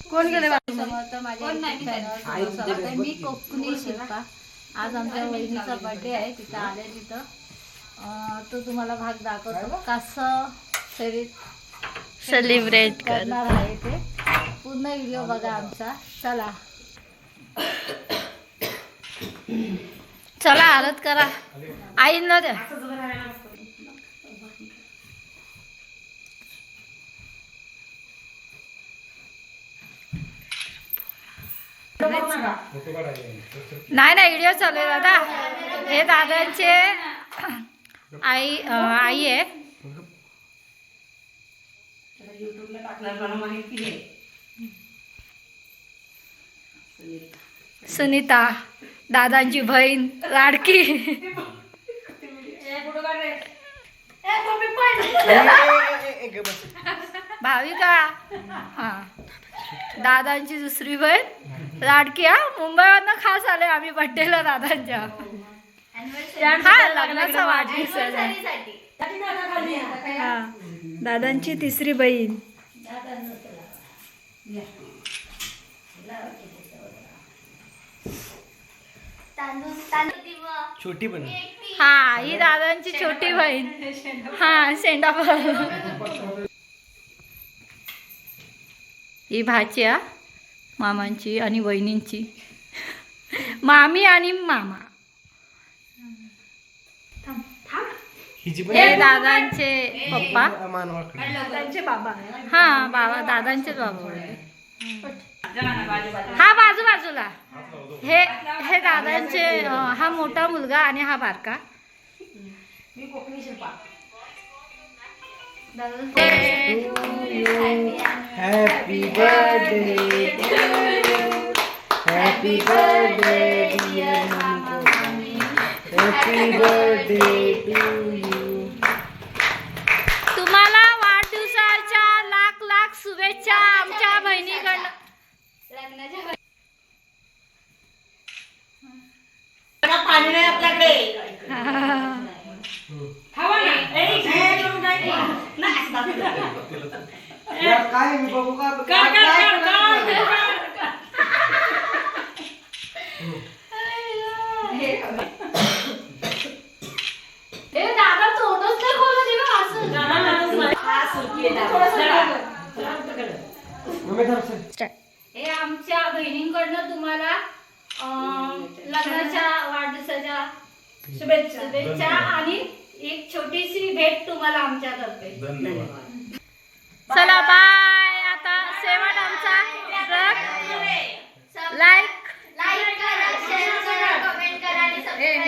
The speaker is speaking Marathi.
कोण गेले. मी कोकणी शिल्पा आज आमच्या वहिनीचा बर्थडे आहे तिथं आले तिथं. अं, तो तुम्हाला भाग दाखवतो. कसं शरीर सेलिब्रेट कर. करणार आहे ते. पूर्ण व्हिडिओ बघा आमचा. चला. चला आरत करा. आईंना द्या नाही नाही व्हिडिओ चालू आहे दादा. हे दादांचे आई आई आहे. सुनीता दादांची बहीण लाडकी. भाविका. हा. दादांची दुसरी बहीण. लाडकी हा? मुंबईवरनं खास आले आम्ही बड्डेला दादांच्या. हा लग्नाचा वाढदिवस. हा दादांची तिसरी बहीण. छोटी पण. हा ही दादांची छोटी बहीण. हा शेंडाफळ ही भाची हा? मामांची आणि वहिनींची. मामी आणि मामा. हे दादांचे पप्पा. त्यांचे बाबा. हा बाबा दादांचेच बाबा. हा. बाजू बाजूला. हे हे दादांचे हा मोठा मुलगा आणि हा बारका. Birthday happy birthday dear happy birthday to you तुम्हाला वाढदिवसाच्या लाख लाख शुभेच्छा आमच्या बहिणीकडनं. काय मी बघू का? हे दादा तोंडच नाही खोलू दे बा असं. मम्मी थांब सर. हे आमच्या बहिणींकडनं तुम्हाला अं, लग्नाच्या वाढदिवसाच्या शुभेच्छा. शुभेच्छा आणि तुम्हाला आमच्यातर्फे चला बाय आता शेवट आमचा लाईक लाईक करा शेअर करा कमेंट करा आणि सबस्क्राईब